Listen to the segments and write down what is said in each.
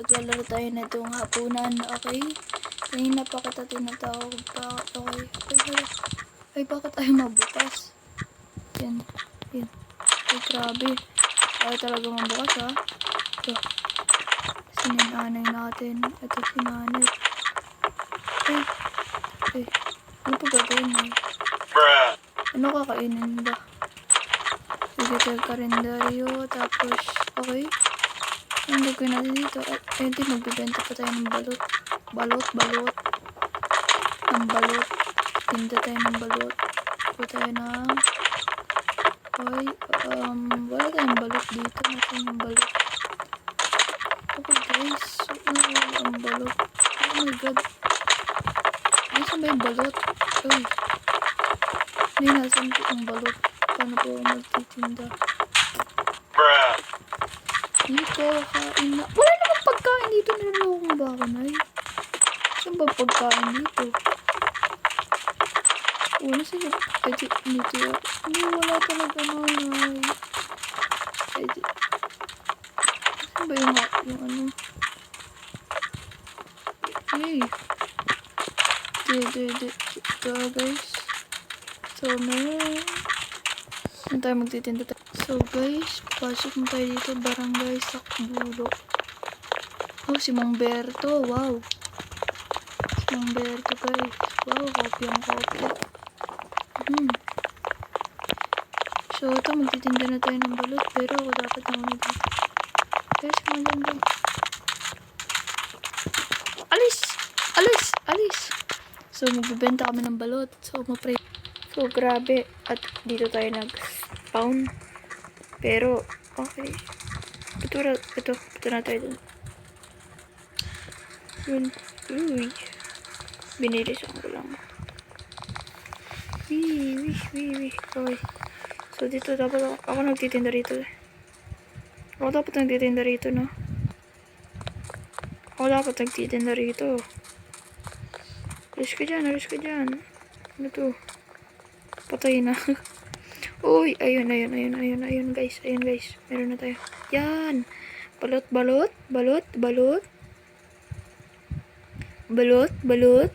Maglalaro tayo na itong hapunan, okay? Kanina pa kita tinatawag pa, okay? Ay, hala. Ay, bakit ayaw mabukas? Yan, yan. Ay, grabe. Ayaw talaga mabukas, ha? Ito. Sinananay natin. Ito si nanay. Ay, ay. Ano pa gagawin mo? Bruh. Ano kakainin ba? Sige tayo kalendaryo, tapos, okay? Ang gagawin natin dito? Ay, ay, di, magbibenta pa tayo ng balot. Balot, balot. Ang balot. Tinda tayo ng balot. Kuha tayo ng... Ay, um, wala tayong balot dito. Nasaan yung balot? Okay, guys. Ano ang balot? Oh my god. Nasaan ba yung balot? Ay. Hindi, nasaan po ang balot? Paano po ako magtitinda? Bruh. Dito, kain na. Wala namang pagkain dito. Niloloko mo ba ako, Nay? Saan ba pagkain dito? Wala. Ay, di, dito. Hindi, wala talaga, Nay. Ay, di. Saan ba yung, yung ano? Hey. Di, di, di. Ito, guys. So, meron. Saan tayo magtitinda tayo? So guys, pasok mo tayo dito, barangay Sakbulo. Oh, si Mang Berto, wow. Si Mang Berto guys. Wow, copy ang copy. Hmm. So, ito, magtitinda na tayo ng balot, pero ako dapat na una dito. Guys, mga ganda. Alis! Alis! Alis! So, magbibenta kami ng balot. So, mapray. So, grabe. At dito tayo nag-spawn. Pero, okay. Ito, ito, ito na tayo dun. Yun. Uy. Binilisan ko lang. Wee, wee, wee, wee. Okay. So, dito dapat ako, ako nagtitinda rito eh. Ako dapat nagtitinda rito, no? Ako dapat nagtitinda rito. Alis ka dyan, alis ka dyan. Ano to? Patay na. Uy, ayun, ayun, ayun, ayun, ayun, guys. Ayun, guys. Meron na tayo. Yan. Balot, balot, balot, balot. Balot, balot,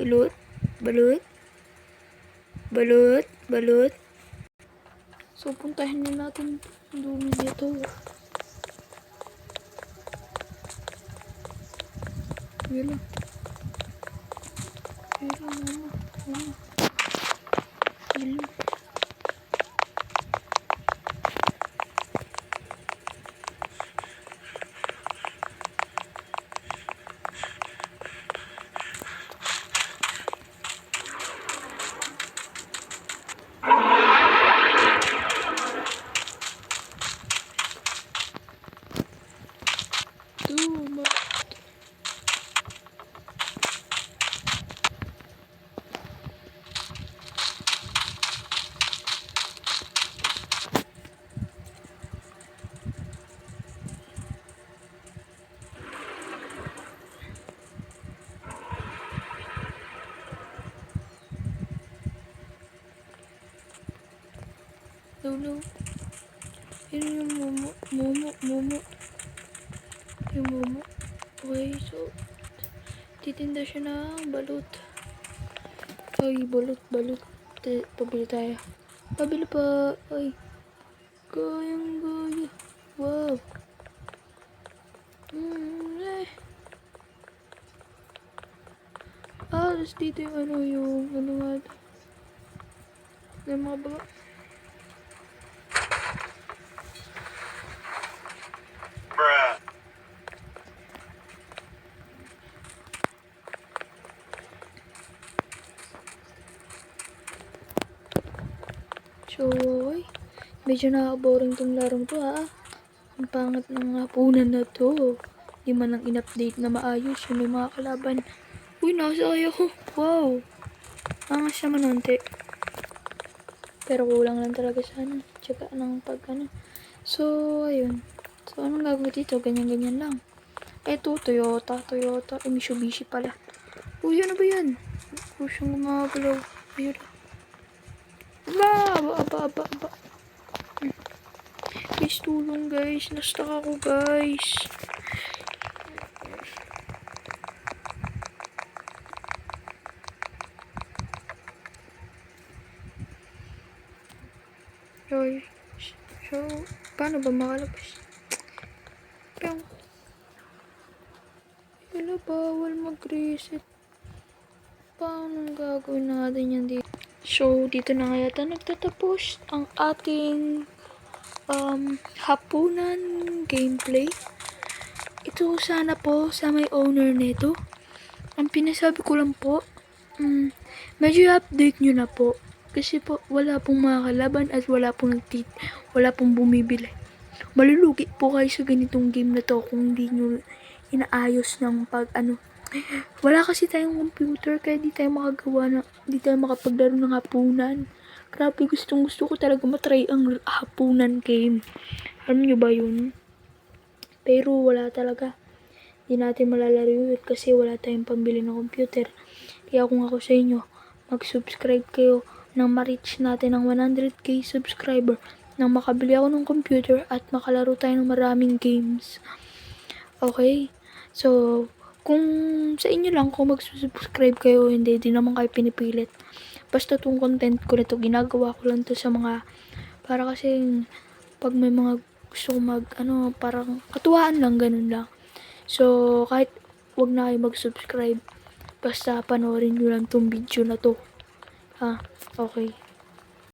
balot, balot. Balot, balot. So, puntahin na natin dumi dito. Yun lang. Yun lang. Lulu. Yun yung momo. Momo. Momo. Yung momo. Okay, so. Titinda siya ng balut. Ay, balut, balut. T- Pabili tayo. Pabili pa. Ay. Gayang gaya. Wow. Mm, eh. Ah, dito yung ano, yung ano nga. Yung mga baga. So, ay, medyo nakaka-boring tong larong to ha. Ang pangat ng hapunan na to. Di man lang in-update na maayos yung may mga kalaban. Uy, nasa kayo. Wow. Angas naman nante. Pero kulang lang talaga sana. Tsaka ng pag ano. So, ayun. So, anong gagawin dito? Ganyan-ganyan lang. Eto, Toyota. Toyota. Eh, Mitsubishi pala. Uy, ano ba yan? Uy, siyang gumagalaw. Ayun. Aba, aba, aba, aba, aba. Guys, tulong guys. Nasta ako guys. Joy. So, paano ba makalabas? Pero, wala bawal mag-reset. Paano gagawin natin yan dito? So, dito na nga yata nagtatapos ang ating um, hapunan gameplay. Ito sana po sa may owner nito. Ang pinasabi ko lang po, mm, medyo i-update nyo na po. Kasi po, wala pong mga kalaban at wala pong nagtit wala pong bumibili. Malulugi po kayo sa ganitong game na to kung hindi nyo inaayos ng pag ano. Wala kasi tayong computer kaya di tayo makagawa na, di tayo makapaglaro ng hapunan. Grabe, gustong gusto ko talaga matry ang hapunan game. Alam nyo ba yun? Pero wala talaga. Hindi natin malalaro yun kasi wala tayong pambili ng computer. Kaya kung ako sa inyo, mag-subscribe kayo nang ma-reach natin ang 100k subscriber nang makabili ako ng computer at makalaro tayo ng maraming games. Okay? So, kung sa inyo lang kung mag-subscribe kayo, hindi, di naman kayo pinipilit. Basta tong content ko na to, ginagawa ko lang to sa mga, para kasi, pag may mga gusto mag, ano, parang katuwaan lang, ganun lang. So, kahit wag na kayo mag-subscribe, basta panoorin nyo lang tong video na to. Ha? Okay.